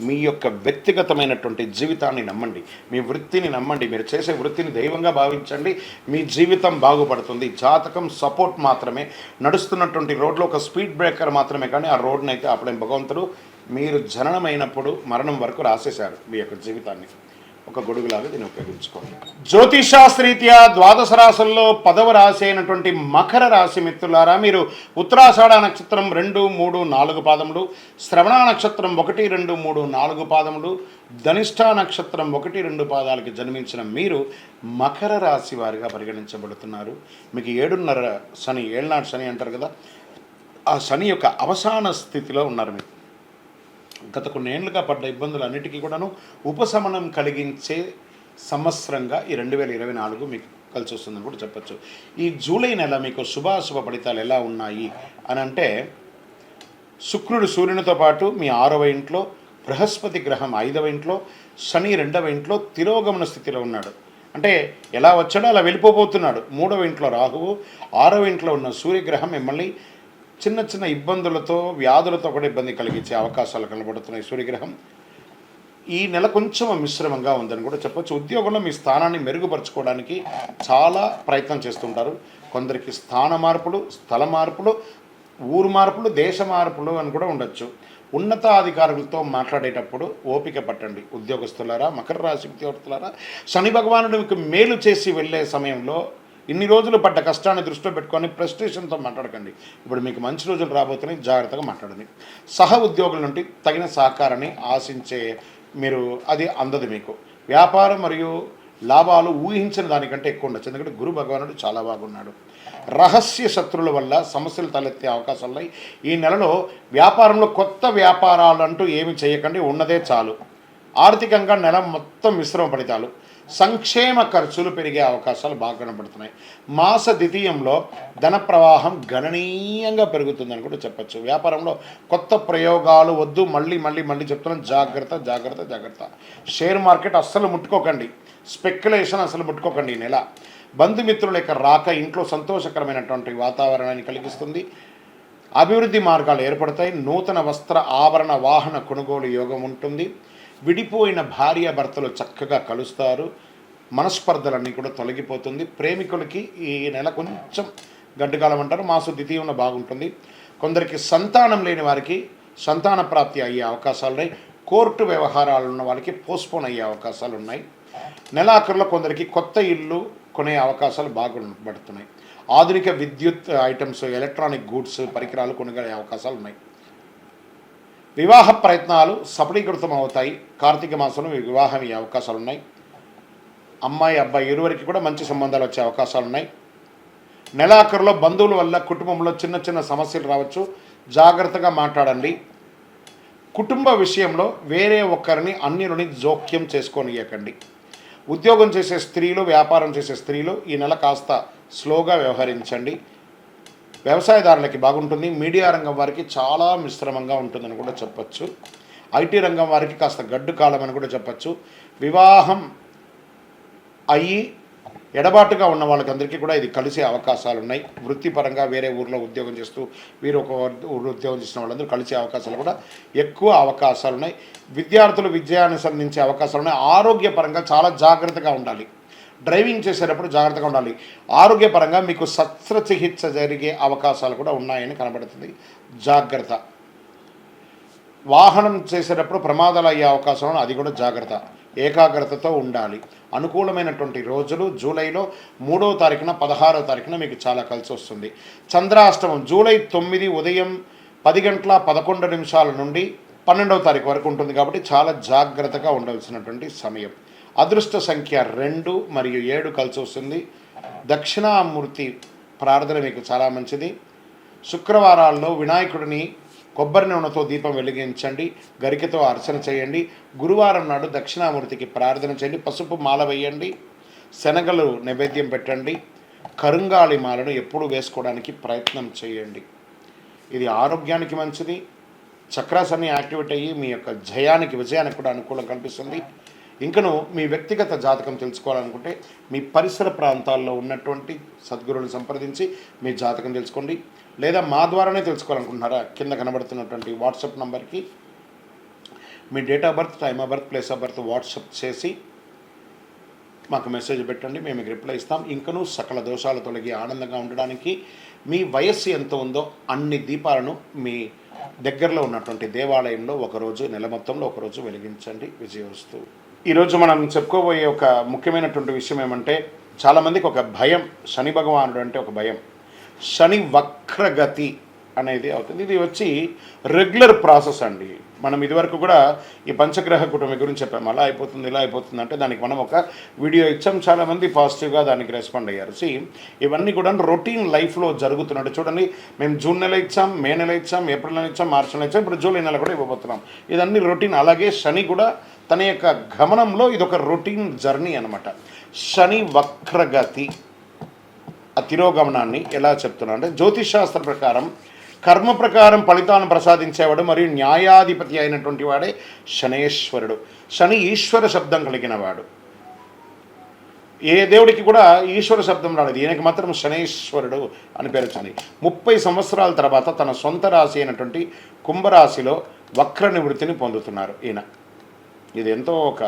మీ యొక్క వ్యక్తిగతమైనటువంటి జీవితాన్ని నమ్మండి. మీ వృత్తిని నమ్మండి. మీరు చేసే వృత్తిని దైవంగా భావించండి. మీ జీవితం బాగుపడుతుంది. జాతకం సపోర్ట్ మాత్రమే. నడుస్తున్నటువంటి రోడ్లో ఒక స్పీడ్ బ్రేకర్ మాత్రమే కానీ ఆ రోడ్ని అయితే అప్పుడే భగవంతుడు మీరు జననమైనప్పుడు మరణం వరకు రాసేశారు మీ యొక్క జీవితాన్ని. ఒక గొడుగులాగా దీన్ని ఉపయోగించుకోండి. జ్యోతిషాస్త్రీత్యా ద్వాదశ రాశుల్లో పదవ రాశి అయినటువంటి మకర రాశి మిత్రులారా మీరు ఉత్తరాషాఢ నక్షత్రం రెండు మూడు నాలుగు పాదములు శ్రవణ నక్షత్రం ఒకటి రెండు మూడు నాలుగు పాదములు ధనిష్ట నక్షత్రం ఒకటి రెండు పాదాలకి జన్మించిన మీరు మకర రాశి వారిగా పరిగణించబడుతున్నారు. మీకు ఏడున్నర శని ఏళ్ళనాడు శని అంటారు కదా ఆ శని యొక్క అవసాన స్థితిలో ఉన్నారు మీరు. గత కొన్నేళ్ళుగా పడ్డ ఇబ్బందులన్నిటికీ కూడాను ఉపశమనం కలిగించే సంవత్సరంగా ఈ రెండు వేల ఇరవై నాలుగు మీకు కలిసి వస్తుందని కూడా చెప్పొచ్చు. ఈ జూలై నెల మీకు శుభాశుభ ఫలితాలు ఎలా ఉన్నాయి అని అంటే శుక్రుడు సూర్యునితో పాటు మీ ఆరవ ఇంట్లో బృహస్పతి గ్రహం ఐదవ ఇంట్లో శని రెండవ ఇంట్లో తిరోగమన స్థితిలో ఉన్నాడు. అంటే ఎలా వచ్చాడో అలా వెళ్ళిపోబోతున్నాడు. మూడవ ఇంట్లో రాహువు ఆరవ ఇంట్లో ఉన్న సూర్యగ్రహం మిమ్మల్ని చిన్న చిన్న ఇబ్బందులతో వ్యాధులతో కూడా ఇబ్బంది కలిగించే అవకాశాలు కనబడుతున్నాయి సూర్యగ్రహం. ఈ నెల కొంచెం మిశ్రమంగా ఉందని కూడా చెప్పొచ్చు. ఉద్యోగంలో మీ స్థానాన్ని మెరుగుపరచుకోవడానికి చాలా ప్రయత్నం చేస్తుంటారు. కొందరికి స్థాన మార్పులు స్థల మార్పులు ఊరు మార్పులు దేశ మార్పులు అని కూడా ఉండొచ్చు. ఉన్నతాధికారులతో మాట్లాడేటప్పుడు ఓపిక పట్టండి. ఉద్యోగస్తులారా మకర రాశి ఉద్యోగస్తులారా శని భగవానుడు మీకు మేలు చేసి వెళ్ళే సమయంలో ఇన్ని రోజులు పడ్డ కష్టాన్ని దృష్టిలో పెట్టుకొని ప్రెస్టేషన్తో మాట్లాడకండి. ఇప్పుడు మీకు మంచి రోజులు రాబోతున్నాయి జాగ్రత్తగా మాట్లాడండి. సహ ఉద్యోగుల నుండి తగిన సహకారాన్ని ఆశించే మీరు అది అందదు మీకు. వ్యాపారం మరియు లాభాలు ఊహించిన దానికంటే ఎక్కువ ఉండొచ్చు. ఎందుకంటే గురు భగవానుడు చాలా బాగున్నాడు. రహస్య శత్రువుల వల్ల సమస్యలు తలెత్తే అవకాశాలు ఉన్నాయి. ఈ నెలలో వ్యాపారంలో కొత్త వ్యాపారాలు అంటూ ఏమి చేయకండి ఉన్నదే చాలు. ఆర్థికంగా నెల మొత్తం మిశ్రమ ఫలితాలు. సంక్షేమ ఖర్చులు పెరిగే అవకాశాలు బాగా కనబడుతున్నాయి. మాస ద్వితీయంలో ధన ప్రవాహం గణనీయంగా పెరుగుతుందని కూడా చెప్పచ్చు. వ్యాపారంలో కొత్త ప్రయోగాలు వద్దు మళ్ళీ మళ్ళీ మళ్ళీ చెప్తున్నాం. జాగ్రత్త జాగ్రత్త జాగ్రత్త. షేర్ మార్కెట్ అస్సలు ముట్టుకోకండి. స్పెక్యులేషన్ అసలు ముట్టుకోకండి ఈ నెల. బంధుమిత్రుల యొక్క రాక ఇంట్లో సంతోషకరమైనటువంటి వాతావరణాన్ని కలిగిస్తుంది. అభివృద్ధి మార్గాలు ఏర్పడతాయి. నూతన వస్త్ర ఆభరణ వాహన కొనుగోలు యోగం ఉంటుంది. విడిపోయిన భార్య భర్తలు చక్కగా కలుస్తారు. మనస్పర్ధలన్నీ కూడా తొలగిపోతుంది. ప్రేమికులకి ఈ నెల కొంచెం గడ్డకాలం అంటారు. మాసు ద్వితీయంలో బాగుంటుంది. కొందరికి సంతానం లేని వారికి సంతాన ప్రాప్తి అయ్యే అవకాశాలు ఉన్నాయి. కోర్టు వ్యవహారాలు ఉన్న వాళ్ళకి పోస్ట్పోన్ అయ్యే అవకాశాలు ఉన్నాయి. నెలాఖరులో కొందరికి కొత్త ఇల్లు కొనే అవకాశాలు బాగుపడుతున్నాయి. ఆధునిక విద్యుత్ ఐటమ్స్ ఎలక్ట్రానిక్ గూడ్స్ పరికరాలు కొనుగోలే అవకాశాలు ఉన్నాయి. వివాహ ప్రయత్నాలు సఫలీకృతం అవుతాయి కార్తీక మాసంలో మీకు వివాహం అయ్యే అవకాశాలు ఉన్నాయి అమ్మాయి అబ్బాయి ఇరువురికి కూడా మంచి సంబంధాలు వచ్చే అవకాశాలు ఉన్నాయి నెలాఖరులో బంధువుల వల్ల కుటుంబంలో చిన్న చిన్న సమస్యలు రావచ్చు. జాగ్రత్తగా మాట్లాడండి. కుటుంబ విషయంలో వేరే ఒక్కరిని అన్యులని జోక్యం చేసుకోనియకండి. ఉద్యోగం చేసే స్త్రీలు వ్యాపారం చేసే స్త్రీలు ఈ నెల కాస్త స్లోగా వ్యవహరించండి. వ్యవసాయదారులకి బాగుంటుంది మీడియా రంగం వారికి చాలా మిశ్రమంగా ఉంటుందని కూడా చెప్పచ్చు. ఐటీ రంగం వారికి కాస్త గడ్డు కాలం అని కూడా చెప్పచ్చు. వివాహం అయ్యి ఎడబాటుగా ఉన్న వాళ్ళకందరికీ కూడా ఇది కలిసే అవకాశాలు ఉన్నాయి వృత్తిపరంగా వేరే ఊర్లో ఉద్యోగం చేస్తూ వీరు ఒక ఊరు ఉద్యోగం చేసిన వాళ్ళందరూ కలిసే అవకాశాలు కూడా ఎక్కువ అవకాశాలు ఉన్నాయి విద్యార్థులు విద్యాన్ని సంధించే అవకాశాలు ఉన్నాయి ఆరోగ్యపరంగా చాలా జాగ్రత్తగా ఉండాలి. డ్రైవింగ్ చేసేటప్పుడు జాగ్రత్తగా ఉండాలి. ఆరోగ్యపరంగా మీకు శస్త్రచికిత్స జరిగే అవకాశాలు కూడా ఉన్నాయని కనబడుతుంది. జాగ్రత్త. వాహనం చేసేటప్పుడు ప్రమాదాలు అయ్యే అవకాశం అది కూడా జాగ్రత్త. ఏకాగ్రతతో ఉండాలి. అనుకూలమైనటువంటి రోజులు జూలైలో మూడవ తారీఖున పదహారవ తారీఖున మీకు చాలా కలిసి వస్తుంది. చంద్రాష్టమం జూలై తొమ్మిది ఉదయం పది గంటల పదకొండు నిమిషాల నుండి పన్నెండవ తారీఖు వరకు ఉంటుంది కాబట్టి చాలా జాగ్రత్తగా ఉండవలసినటువంటి సమయం. అదృష్ట సంఖ్య రెండు మరియు ఏడు కలిసి వస్తుంది. దక్షిణామూర్తి ప్రార్థన మీకు చాలా మంచిది. శుక్రవారాల్లో వినాయకుడిని కొబ్బరి నూనెతో దీపం వెలిగించండి. గరికతో అర్చన చేయండి. గురువారం నాడు దక్షిణామూర్తికి ప్రార్థన చేయండి. పసుపు మాల వేయండి. శనగలు నైవేద్యం పెట్టండి. కరుంగాళి మాలను ఎప్పుడు వేసుకోవడానికి ప్రయత్నం చేయండి. ఇది ఆరోగ్యానికి మంచిది. చక్రాసన్ని యాక్టివేట్ అయ్యి మీ యొక్క జయానికి విజయానికి కూడా అనుకూలం కల్పిస్తుంది ఇంకను మీ వ్యక్తిగత జాతకం తెలుసుకోవాలనుకుంటే మీ పరిసర ప్రాంతాల్లో ఉన్నటువంటి సద్గురువుని సంప్రదించి మీ జాతకం తెలుసుకోండి. లేదా మా ద్వారానే తెలుసుకోవాలనుకుంటున్నారా? కింద కనబడుతున్నటువంటి వాట్సాప్ నంబర్కి మీ date of birth time of birth place of birth WhatsApp చేసి మాకు మెసేజ్ పెట్టండి మేము మీకు రిప్లై ఇస్తాం. ఇంకనూ సకల దోషాలు తొలగి ఆనందంగా ఉండడానికి మీ వయస్సు ఎంత ఉందో అన్ని దీపాలను మీ దగ్గరలో ఉన్నటువంటి దేవాలయంలో ఒకరోజు నెల మొత్తంలో ఒకరోజు వెలిగించండి. విజయవస్తు. ఈరోజు మనం చెప్పుకోబోయే ఒక ముఖ్యమైనటువంటి విషయం ఏమంటే చాలామందికి ఒక భయం శని భగవానుడు అంటే ఒక భయం. శని వక్రగతి అనేది అవుతుంది. ఇది వచ్చి రెగ్యులర్ ప్రాసెస్ అండి. మనం ఇదివరకు కూడా ఈ పంచగ్రహ కుటుంబం గురించి చెప్పాము అలా అయిపోతుంది ఇలా అయిపోతుంది అంటే దానికి మనం ఒక వీడియో ఇచ్చాం. చాలామంది పాజిటివ్గా దానికి రెస్పాండ్ అయ్యారు. సి ఇవన్నీ కూడా రొటీన్ లైఫ్లో జరుగుతున్నట్టు చూడండి. మేము జూన్ నెల ఇచ్చాం మే నెల ఇచ్చాం ఏప్రిల్ నెల ఇచ్చాం మార్చి నెల ఇచ్చాం ఇప్పుడు జూలై నెల కూడా ఇవ్వబోతున్నాం. ఇదన్నీ రొటీన్. అలాగే శని కూడా తన యొక్క గమనంలో ఇది ఒక రొటీన్ జర్నీ అనమాట శని వక్రగతి ఆ తిరోగమనాన్ని ఎలా చెప్తున్నా అంటే జ్యోతిష్ శాస్త్ర ప్రకారం కర్మ ప్రకారం ఫలితాలను ప్రసాదించేవాడు మరియు న్యాయాధిపతి అయినటువంటి వాడే శనేశ్వరుడు. శని ఈశ్వర శబ్దం కలిగిన వాడు ఏ దేవుడికి కూడా ఈశ్వర శబ్దం రాలేదు. ఈయనకి మాత్రం శనేశ్వరుడు అని పేరు వచ్చింది. ముప్పై సంవత్సరాల తర్వాత తన సొంత రాశి అయినటువంటి కుంభరాశిలో వక్ర నివృత్తిని పొందుతున్నారు ఈయన. ఇది ఎంతో ఒక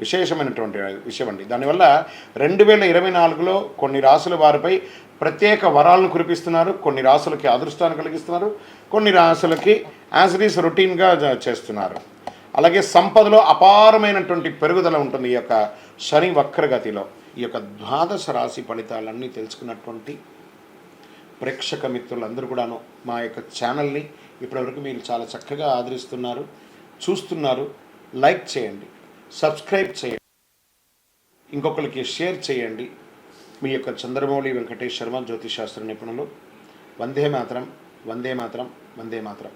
విశేషమైనటువంటి విషయం అండి. దానివల్ల రెండు వేల ఇరవై నాలుగులో కొన్ని రాసుల వారిపై ప్రత్యేక వరాలను కురిపిస్తున్నారు. కొన్ని రాసులకి అదృష్టాన్ని కలిగిస్తున్నారు. కొన్ని రాసులకి యాజరీస్ ఈస్ రొటీన్గా చేస్తున్నారు. అలాగే సంపదలో అపారమైనటువంటి పెరుగుదల ఉంటుంది ఈ యొక్క శని వక్రగతిలో. ఈ యొక్క ద్వాదశ రాశి ఫలితాలన్నీ తెలుసుకున్నటువంటి ప్రేక్షక మిత్రులందరూ కూడాను మా యొక్క ఛానల్ని ఇప్పటివరకు మీరు చాలా చక్కగా ఆదరిస్తున్నారు చూస్తున్నారు. లైక్ చేయండి సబ్స్క్రైబ్ చేయండి ఇంకొకరికి షేర్ చేయండి. మీ యొక్క చంద్రమౌళి వెంకటేష్ శర్మ జ్యోతిష్ శాస్త్ర నిపుణులు. వందే మాత్రం వందే మాత్రం వందే మాత్రం.